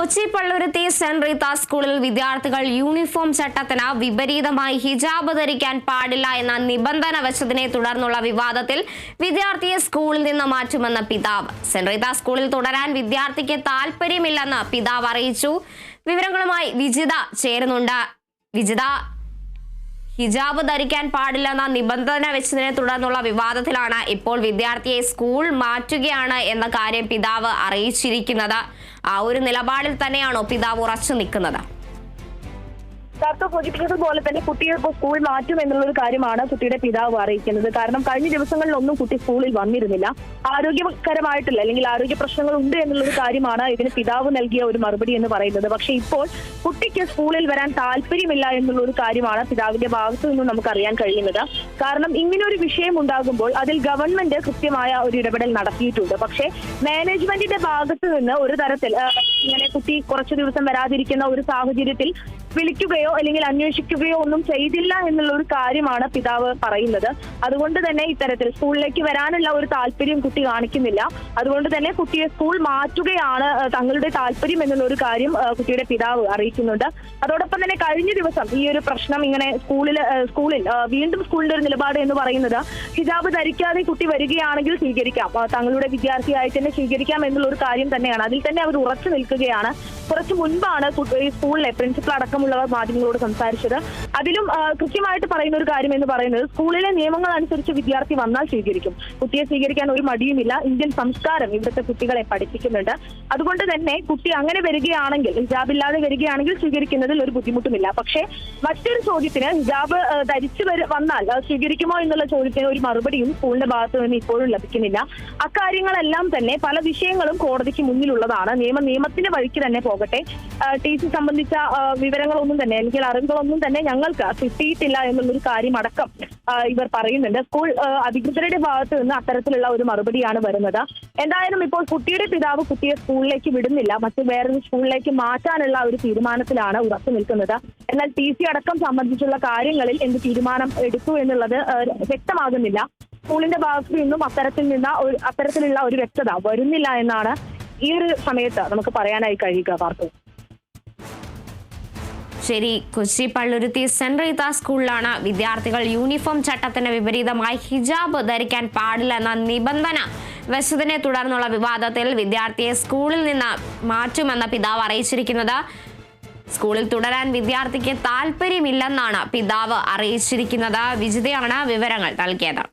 Kochi Palluruthy saint Reetha സ്കൂളിൽ വിദ്യാർത്ഥികൾ uniform ചട്ടത്തിന് വിപരീതമായി ഹിജാബ് ധരിക്കാൻ പാടില്ല എന്ന നിബന്ധന വെച്ചതിനെ തുടർന്നുള്ള വിവാദത്തിൽ വിദ്യാർത്ഥിയെ സ്കൂളിൽ നിന്ന് മാറ്റുമെന്ന് പിതാവ്. സെന്റ് റീത്ത സ്കൂളിൽ തുടരാൻ വിദ്യാർത്ഥിക്ക് താല്പര്യമില്ലെന്ന് പിതാവ് അറിയിച്ചു. വിവരങ്ങളുമായി വിജിത ചേരുന്നുണ്ട്. വിജിത ഹിജാബ് ധരിക്കാൻ പാടില്ലെന്ന നിബന്ധന വെച്ചതിനെ തുടർന്നുള്ള വിവാദത്തിലാണ് ഇപ്പോൾ വിദ്യാർത്ഥിയെ സ്കൂൾ മാറ്റുകയാണ് എന്ന കാര്യം പിതാവ് അറിയിച്ചിരിക്കുന്നത്. ആ ഒരു നിലപാടിൽ തന്നെയാണോ പിതാവ് ഉറച്ചു നിൽക്കുന്നത്. ഡോക്ടർ സൂചിപ്പിച്ചതുപോലെ തന്നെ കുട്ടിയെ ഇപ്പോൾ സ്കൂൾ മാറ്റും എന്നുള്ളൊരു കാര്യമാണ് കുട്ടിയുടെ പിതാവ് അറിയിക്കുന്നത്. കാരണം കഴിഞ്ഞ ദിവസങ്ങളിലൊന്നും കുട്ടി സ്കൂളിൽ വന്നിരുന്നില്ല. ആരോഗ്യകരമായിട്ടില്ല അല്ലെങ്കിൽ ആരോഗ്യ പ്രശ്നങ്ങൾ ഉണ്ട് എന്നുള്ളൊരു കാര്യമാണ് ഇതിന് പിതാവ് നൽകിയ ഒരു മറുപടി എന്ന് പറയുന്നത്. പക്ഷേ ഇപ്പോൾ കുട്ടിക്ക് സ്കൂളിൽ വരാൻ താല്പര്യമില്ല എന്നുള്ള ഒരു കാര്യമാണ് പിതാവിന്റെ ഭാഗത്തു നിന്നും നമുക്ക് അറിയാൻ കഴിയുന്നത്. കാരണം ഇങ്ങനെ ഒരു വിഷയം ഉണ്ടാകുമ്പോൾ അതിൽ ഗവൺമെന്റ് കൃത്യമായ ഒരു ഇടപെടൽ നടത്തിയിട്ടുണ്ട്. പക്ഷേ മാനേജ്മെന്റിന്റെ ഭാഗത്ത് നിന്ന് ഒരു തരത്തിൽ ഇങ്ങനെ കുട്ടി കുറച്ചു ദിവസം വരാതിരിക്കുന്ന ഒരു സാഹചര്യത്തിൽ വിളിക്കുകയോ അല്ലെങ്കിൽ അന്വേഷിക്കുകയോ ഒന്നും ചെയ്തില്ല എന്നുള്ള ഒരു കാര്യമാണ് പിതാവ് പറയുന്നത്. അതുകൊണ്ട് തന്നെ ഇത്തരത്തിൽ സ്കൂളിലേക്ക് വരാനുള്ള ഒരു താല്പര്യം കുട്ടി കാണിക്കുന്നില്ല. അതുകൊണ്ട് തന്നെ കുട്ടിയെ സ്കൂൾ മാറ്റുകയാണ് തങ്ങളുടെ താല്പര്യം എന്നുള്ള ഒരു കാര്യം കുട്ടിയുടെ പിതാവ് അറിയിക്കുന്നുണ്ട്. അതോടൊപ്പം തന്നെ കഴിഞ്ഞ ദിവസം ഈ ഒരു പ്രശ്നം ഇങ്ങനെ സ്കൂളിൽ സ്കൂളിൽ വീണ്ടും സ്കൂളിന്റെ ഒരു നിലപാട് എന്ന് പറയുന്നത് ഹിജാബ് ധരിക്കാതെ കുട്ടി വരികയാണെങ്കിൽ സ്വീകരിക്കാം. തങ്ങളുടെ വിദ്യാർത്ഥിയായി തന്നെ സ്വീകരിക്കാം എന്നുള്ള ഒരു കാര്യം തന്നെയാണ്. അതിൽ തന്നെ അവർ ഉറച്ചു നിൽക്കുകയാണ്. കുറച്ച് മുൻപാണ് ഈ സ്കൂളിലെ പ്രിൻസിപ്പൽ അടക്കമുള്ളവർ മാധ്യമങ്ങളോട് സംസാരിച്ചത്. അതിലും കൃത്യമായിട്ട് പറയുന്ന ഒരു കാര്യം എന്ന് പറയുന്നത് സ്കൂളിലെ നിയമങ്ങൾ അനുസരിച്ച് വിദ്യാർത്ഥി വന്നാൽ സ്വീകരിക്കും. കുട്ടിയെ സ്വീകരിക്കാൻ ഒരു മടിയുമില്ല. ഇന്ത്യൻ സംസ്കാരം ഇവിടുത്തെ കുട്ടികളെ പഠിപ്പിക്കുന്നുണ്ട്. അതുകൊണ്ട് തന്നെ കുട്ടി അങ്ങനെ വരികയാണെങ്കിൽ ഹിജാബ് ഇല്ലാതെ വരികയാണെങ്കിൽ സ്വീകരിക്കുന്നതിൽ ഒരു ബുദ്ധിമുട്ടുമില്ല. പക്ഷേ മറ്റൊരു ചോദ്യത്തിന് ഹിജാബ് ധരിച്ചു വന്നാൽ സ്വീകരിക്കുമോ എന്നുള്ള ചോദ്യത്തിന് ഒരു മറുപടിയും സ്കൂളിന്റെ ഭാഗത്തു നിന്ന് ഇപ്പോഴും ലഭിക്കുന്നില്ല. അക്കാര്യങ്ങളെല്ലാം തന്നെ പല വിഷയങ്ങളും കോടതിക്ക് മുന്നിലുള്ളതാണ്. നിയമ നിയമത്തിന്റെ വഴിക്ക് തന്നെ പോകട്ടെ. ടി സി സംബന്ധിച്ച വിവരങ്ങളൊന്നും തന്നെ അല്ലെങ്കിൽ അറിവുകളൊന്നും തന്നെ ഞങ്ങൾക്ക് കിട്ടിയിട്ടില്ല എന്നുള്ളൊരു കാര്യം അടക്കം ഇവർ പറയുന്നുണ്ട്. സ്കൂൾ അധികൃതരുടെ ഭാഗത്ത് നിന്ന് അത്തരത്തിലുള്ള ഒരു മറുപടിയാണ് വരുന്നത്. എന്തായാലും ഇപ്പോൾ കുട്ടിയുടെ പിതാവ് കുട്ടിയെ സ്കൂളിലേക്ക് വിടുന്നില്ല. മറ്റു വേറൊരു സ്കൂളിലേക്ക് മാറ്റാനുള്ള ഒരു തീരുമാനത്തിലാണ് ഉറച്ചു നിൽക്കുന്നത്. എന്നാൽ ടി സി അടക്കം സംബന്ധിച്ചുള്ള കാര്യങ്ങളിൽ എന്ത് തീരുമാനം എടുത്തു എന്നുള്ളത് വ്യക്തമാകുന്നില്ല. സ്കൂളിന്റെ ഭാഗത്തു നിന്നും അത്തരത്തിൽ നിന്ന് അത്തരത്തിലുള്ള ഒരു വ്യക്തത വരുന്നില്ല എന്നാണ് ഈ ഒരു സമയത്ത് നമുക്ക് പറയാനായി കഴിയുക വാർത്ത. ശരി കൊച്ചി പള്ളുരുത്തി സെന്റ് റീത്ത സ്കൂളിലാണ് വിദ്യാർത്ഥികൾ യൂണിഫോം ചട്ടത്തിന് വിപരീതമായി ഹിജാബ് ധരിക്കാൻ പാടില്ല എന്ന നിബന്ധന വെച്ചതിനെ തുടർന്നുള്ള വിവാദത്തിൽ വിദ്യാർത്ഥിയെ സ്കൂളിൽ നിന്ന് മാറ്റുമെന്ന പിതാവ് അറിയിച്ചിരിക്കുന്നത്. സ്കൂളിൽ തുടരാൻ വിദ്യാർത്ഥിക്ക് താല്പര്യമില്ലെന്നാണ് പിതാവ് അറിയിച്ചിരിക്കുന്നത്. വിജിതയാണ് വിവരങ്ങൾ നൽകിയത്.